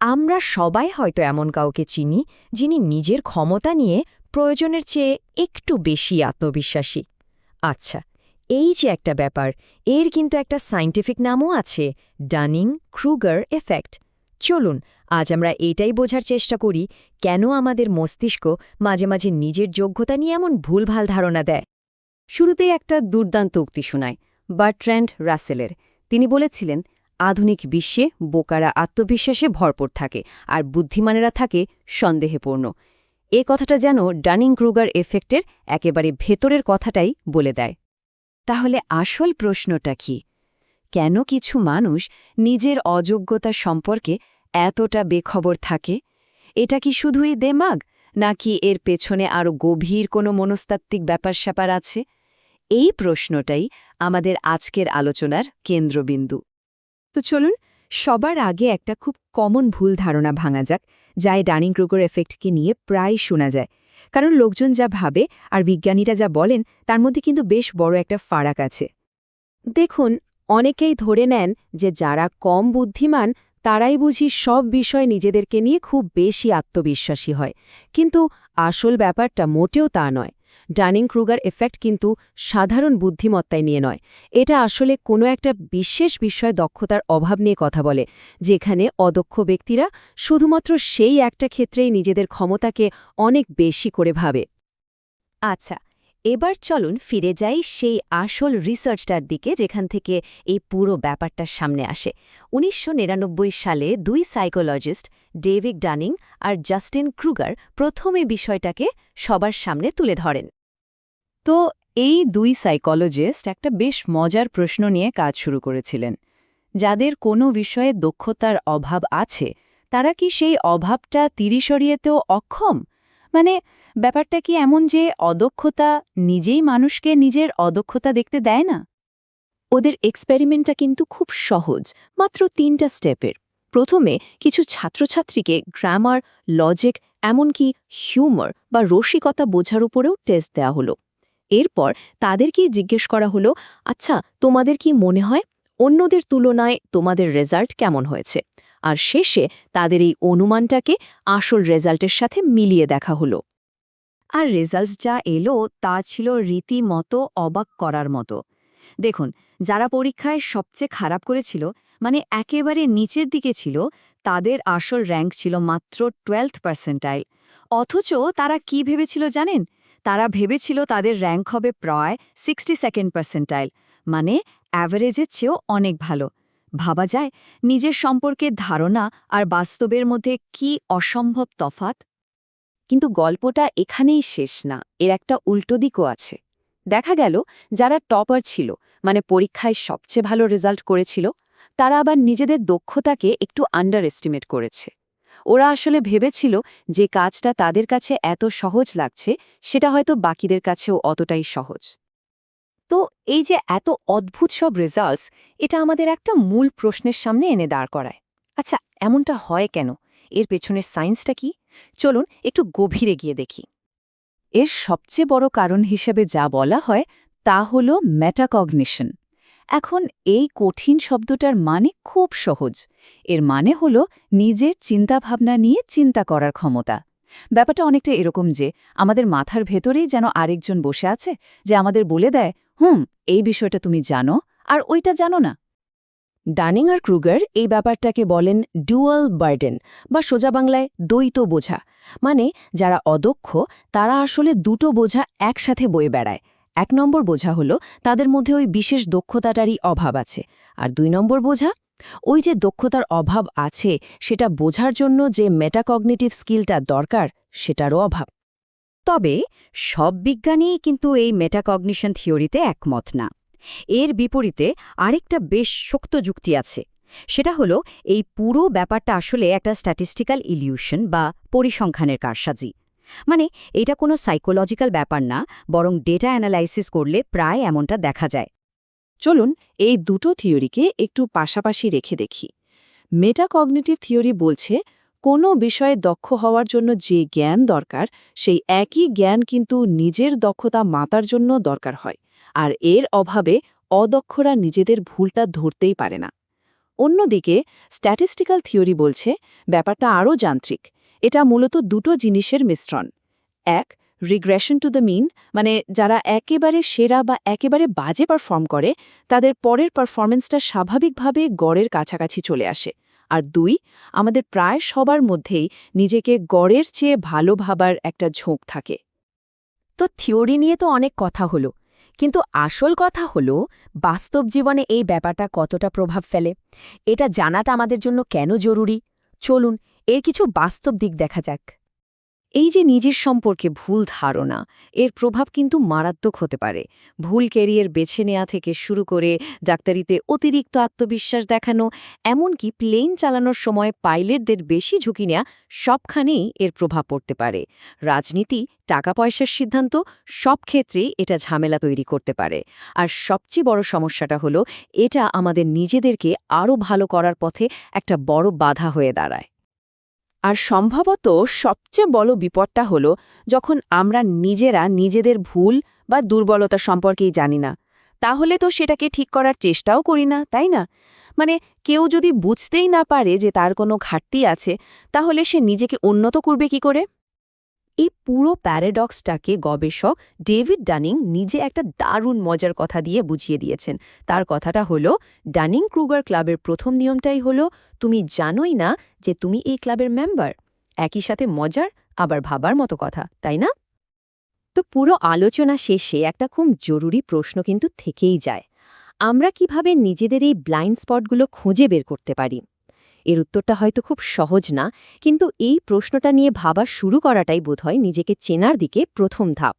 আমরা সবাই হয়তো এমন কাউকে চিনি যিনি নিজের ক্ষমতা নিয়ে প্রয়োজনের চেয়ে একটু বেশি আত্মবিশ্বাসী। আচ্ছা এই যে একটা ব্যাপার, এর কিন্তু একটা সাইন্টিফিক নামও আছে ডানিং ক্রুগার এফেক্ট। চলুন, আজ আমরা এটাই বোঝার চেষ্টা করি, কেন আমাদের মস্তিষ্ক মাঝে মাঝে নিজের যোগ্যতা নিয়ে এমন ভুলভাল ধারণা দেয়। শুরুতেই একটা দুর্দান্ত উক্তি শোনায় বার্ট্র্যান্ড রাসেলের। তিনি বলেছিলেন আধুনিক বিশ্বে বোকারা আত্মবিশ্বাসে ভরপুর থাকে আর বুদ্ধিমানেরা থাকে সন্দেহেপূর্ণ। এ কথাটা যেন ডানিং ক্রুগার এফেক্টের একেবারে ভেতরের কথাটাই বলে দেয়। তাহলে আসল প্রশ্নটা কি? কেন কিছু মানুষ নিজের অযোগ্যতা সম্পর্কে এতটা বেখবর থাকে? এটা কি শুধুই দেমাগ, নাকি এর পেছনে আরও গভীর কোনো মনস্তাত্ত্বিক ব্যাপার স্যাপার আছে? এই প্রশ্নটাই আমাদের আজকের আলোচনার কেন্দ্রবিন্দু। তো চলুন, সবার আগে একটা খুব কমন ভুল ধারণা ভাঙা যাক, যা এই ডানিং ক্রুগর এফেক্টকে নিয়ে প্রায় শোনা যায়। কারণ লোকজন যা ভাবে আর বিজ্ঞানীরা যা বলেন, তার মধ্যে কিন্তু বেশ বড় একটা ফারাক আছে। দেখুন, অনেকেই ধরে নেন যে যারা কম বুদ্ধিমান, তারাই বুঝি সব বিষয় নিজেদেরকে নিয়ে খুব বেশি আত্মবিশ্বাসী হয়। কিন্তু আসল ব্যাপারটা মোটেও তা নয়। ডানিং ক্রুগার এফেক্ট কিন্তু সাধারণ বুদ্ধিমত্তায় নিয়ে নয়। এটা আসলে কোনো একটা বিশেষ বিষয় দক্ষতার অভাব নিয়ে কথা বলে, যেখানে অদক্ষ ব্যক্তিরা শুধুমাত্র সেই একটা ক্ষেত্রেই নিজেদের ক্ষমতাকে অনেক বেশি করে ভাবে। আচ্ছা এবার চলুন ফিরে যাই সেই আসল রিসার্চটার দিকে, যেখান থেকে এই পুরো ব্যাপারটা সামনে আসে। উনিশশো নিরানব্বই সালে দুই সাইকোলজিস্ট ডেভিড ডানিং আর জাস্টিন ক্রুগার প্রথমে বিষয়টাকে সবার সামনে তুলে ধরেন। তো এই দুই সাইকোলজিস্ট একটা বেশ মজার প্রশ্ন নিয়ে কাজ শুরু করেছিলেন। যাদের কোনো বিষয়ে দক্ষতার অভাব আছে, তারা কি সেই অভাবটা তিরিশরিয়েতেও অক্ষম? মানে ব্যাপারটা কি এমন যে অদক্ষতা নিজেই মানুষকে নিজের অদক্ষতা দেখতে দেয় না? ওদের এক্সপেরিমেন্টটা কিন্তু খুব সহজ, মাত্র তিনটা স্টেপের। প্রথমে কিছু ছাত্রছাত্রীকে গ্রামার, লজিক, এমনকি হিউমার বা রসিকতা বোঝার উপরেও টেস্ট দেওয়া হলো। এরপর তাদেরকেই জিজ্ঞেস করা হলো আচ্ছা তোমাদের কি মনে হয়? অন্যদের তুলনায় তোমাদের রেজাল্ট কেমন হয়েছে? আর শেষে তাদের এই অনুমানটাকে আসল রেজাল্টের সাথে মিলিয়ে দেখা হলো। আর রেজাল্টস যা এলো তা ছিল রীতিমতো অবাক করার মতো। দেখুন, যারা পরীক্ষায় সবচেয়ে খারাপ করেছিল মানে একেবারে নিচের দিকে ছিল, তাদের আসল র্যাঙ্ক ছিল মাত্র টুয়েলথ পার্সেন্টাইল। অথচ তারা কি ভেবেছিল জানেন? তারা ভেবেছিল তাদের র্যাঙ্ক হবে প্রায় সিক্সটি সেকেন্ড পার্সেন্টাইল মানে অ্যাভারেজের চেয়েও অনেক ভালো। ভাবা যায় নিজের সম্পর্কে ধারণা আর বাস্তবের মধ্যে কি অসম্ভব তফাত কিন্তু গল্পটা এখানেই শেষ না, এর একটা উল্টো দিকও আছে। দেখা গেল, যারা টপার ছিল মানে পরীক্ষায় সবচেয়ে ভালো রেজাল্ট করেছিল, তারা আবার নিজেদের দক্ষতাকে একটু আন্ডার এস্টিমেট করেছে। ওরা আসলে ভেবেছিল যে কাজটা তাদের কাছে এত সহজ লাগছে, সেটা হয়তো বাকিদের কাছেও অতটাই সহজ। তো এই যে এত অদ্ভুত সব রেজাল্টস এটা আমাদের একটা মূল প্রশ্নের সামনে এনে দাঁড় করায়। আচ্ছা এমনটা হয় কেন? এর পেছনের সায়েন্সটা কি? চলুন একটু গভীরে গিয়ে দেখি। এর সবচেয়ে বড় কারণ হিসেবে যা বলা হয়, তা হল মেটাকগনিশন এখন এই কঠিন শব্দটার মানে খুব সহজ। এর মানে হল নিজের চিন্তাভাবনা নিয়ে চিন্তা করার ক্ষমতা। ব্যাপারটা অনেকটা এরকম যে, আমাদের মাথার ভেতরেই যেন আরেকজন বসে আছে, যে আমাদের বলে দেয় হুম, এই বিষয়টা তুমি জানো, আর ওইটা জানো না। ডানিং আর ক্রুগার এই ব্যাপারটাকে বলেন ডুয়াল বার্ডেন, বা সোজা বাংলায় দ্বৈত বোঝা। মানে যারা অদক্ষ, তারা আসলে দুটো বোঝা একসাথে বয়ে বেড়ায়। এক নম্বর বোঝা হলো, তাদের মধ্যে ওই বিশেষ দক্ষতাটারই অভাব আছে। আর দুই নম্বর বোঝা, ওই যে দক্ষতার অভাব আছে, সেটা বোঝার জন্য যে মেটাকগনেটিভ স্কিলটা দরকার, সেটারও অভাব। তবে সব বিজ্ঞানীই কিন্তু এই মেটাকগনিশন থিওরিতে একমত না। এর বিপরীতে আরেকটা বেশ শক্ত যুক্তি আছে, সেটা হলো এই পুরো ব্যাপারটা আসলে একটা স্ট্যাটিস্টিক্যাল ইলিউশন বা পরিসংখ্যানের কারসাজি। মানে এটা কোনো সাইকোলজিক্যাল ব্যাপার না, বরং ডেটা অ্যানালাইসিস করলে প্রায় এমনটা দেখা যায়। চলুন এই দুটো থিওরিকে একটু পাশাপাশি রেখে দেখি। মেটাকগনিটিভ থিওরি বলছে কোনো বিষয়ে দক্ষ হওয়ার জন্য যে জ্ঞান দরকার, সেই একই জ্ঞান কিন্তু নিজের দক্ষতা মাতার জন্য দরকার হয়, আর এর অভাবে অদক্ষরা নিজেদের ভুলটা ধরতেই পারে না। অন্যদিকে স্ট্যাটিস্টিক্যাল থিওরি বলছে, ব্যাপারটা আরও যান্ত্রিক, এটা মূলত দুটো জিনিসের মিশ্রণ। এক রিগ্রেশন টু দ্য মিন মানে যারা একেবারে সেরা বা একেবারে বাজে পারফর্ম করে, তাদের পরের পারফরমেন্সটা স্বাভাবিকভাবে গড়ের কাছাকাছি চলে আসে। আর দুই, আমাদের প্রায় সবার মধ্যেই নিজেকে গড়ের চেয়ে ভালো ভাবার একটা ঝোঁক থাকে। তো থিওরি নিয়ে তো অনেক কথা হলো, কিন্তু আসল কথা হলো বাস্তব জীবনে এই ব্যাপারটা কতটা প্রভাব ফেলে। এটা জানাটা আমাদের জন্য কেন জরুরি? চলুন, এর কিছু বাস্তব দিক দেখা যাক। এই যে নিজের সম্পর্কে ভুল ধারণা, এর প্রভাব কিন্তু মারাত্মক হতে পারে। ভুল ক্যারিয়ার বেছে নেওয়া থেকে শুরু করে ডাক্তারিতে অতিরিক্ত আত্মবিশ্বাস দেখানো, এমনকি প্লেন চালানোর সময় পাইলটদের বেশি ঝুঁকি নেওয়া সবখানেই এর প্রভাব পড়তে পারে। রাজনীতি টাকা পয়সার সিদ্ধান্ত, সব ক্ষেত্রেই এটা ঝামেলা তৈরি করতে পারে। আর সবচেয়ে বড় সমস্যাটা হলো, এটা আমাদের নিজেদেরকে আরও ভালো করার পথে একটা বড় বাধা হয়ে দাঁড়ায়। আর সম্ভবত সবচেয়ে বড় বিপদটা হলো যখন আমরা নিজেরা নিজেদের ভুল বা দুর্বলতা সম্পর্কেই জানি না। তাহলে তো সেটাকে ঠিক করার চেষ্টাও করি না, তাই না? মানে কেউ যদি বুঝতেই না পারে যে তার কোনো ঘাটতি আছে, তাহলে সে নিজেকে উন্নত করবে কি করে? এই পুরো প্যারাডক্সটাকে গবেষক ডেভিড ডানিং নিজে একটা দারুণ মজার কথা দিয়ে বুঝিয়ে দিয়েছেন। তার কথাটা হলো, ডানিং ক্রুগার ক্লাবের প্রথম নিয়মটাই হলো, তুমি জানোই না যে তুমি এই ক্লাবের মেম্বার। একই সাথে মজার, আবার ভাবার মতো কথা, তাই না? তো পুরো আলোচনা শেষে একটা খুব জরুরি প্রশ্ন কিন্তু থেকেই যায়। আমরা কীভাবে নিজেদের এই ব্লাইন্ড স্পটগুলো খুঁজে বের করতে পারি? এর উত্তরটা হয়তো খুব সহজ না, কিন্তু এই প্রশ্নটা নিয়ে ভাবা শুরু করাটাই বোধহয় নিজেকে চেনার দিকে প্রথম ধাপ।